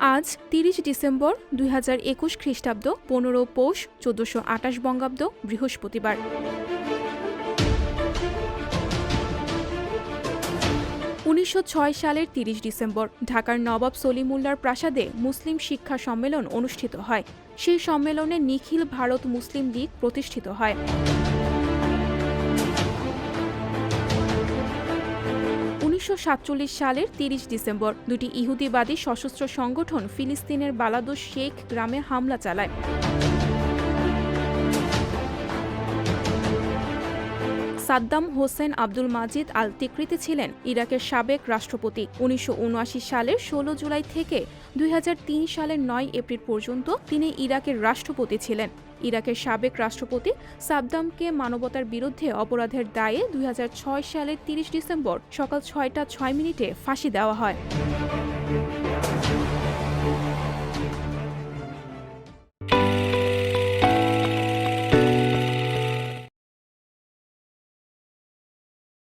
আজ তিরিশ ডিসেম্বর দুই হাজার একুশ খ্রিস্টাব্দ, পনেরো পৌষ, চোদ্দশো আটাশ বঙ্গাব্দ, বৃহস্পতিবার। উনিশশো ছয় সালের তিরিশ ডিসেম্বর, ঢাকার নবাব সলিমুল্লার প্রাসাদে মুসলিম শিক্ষা সম্মেলন অনুষ্ঠিত হয়। সেই সম্মেলনে নিখিল ভারত মুসলিম লীগ প্রতিষ্ঠিত হয়। উনিশশো সাতচল্লিশ সালের তিরিশ ডিসেম্বর দুটি ইহুদিবাদী সশস্ত্র সংগঠন ফিলিস্তিনের বালাদুস শেখ গ্রামে হামলা চালায়। সাদ্দাম হোসেন আব্দুল মাজিদ আল তিকৃতি ছিলেন ইরাকের সাবেক রাষ্ট্রপতি। উনিশশো সালের ১৬ জুলাই থেকে দুই হাজার তিন সালের নয় এপ্রিল পর্যন্ত তিনি ইরাকের রাষ্ট্রপতি ছিলেন। ইরাকের সাবেক রাষ্ট্রপতি সাদ্দামকে মানবতার বিরুদ্ধে অপরাধের দায়ে দুই হাজার ছয় সালের ৩০ ডিসেম্বর সকাল ছয়টা ছয় মিনিটে ফাঁসি দেওয়া হয়।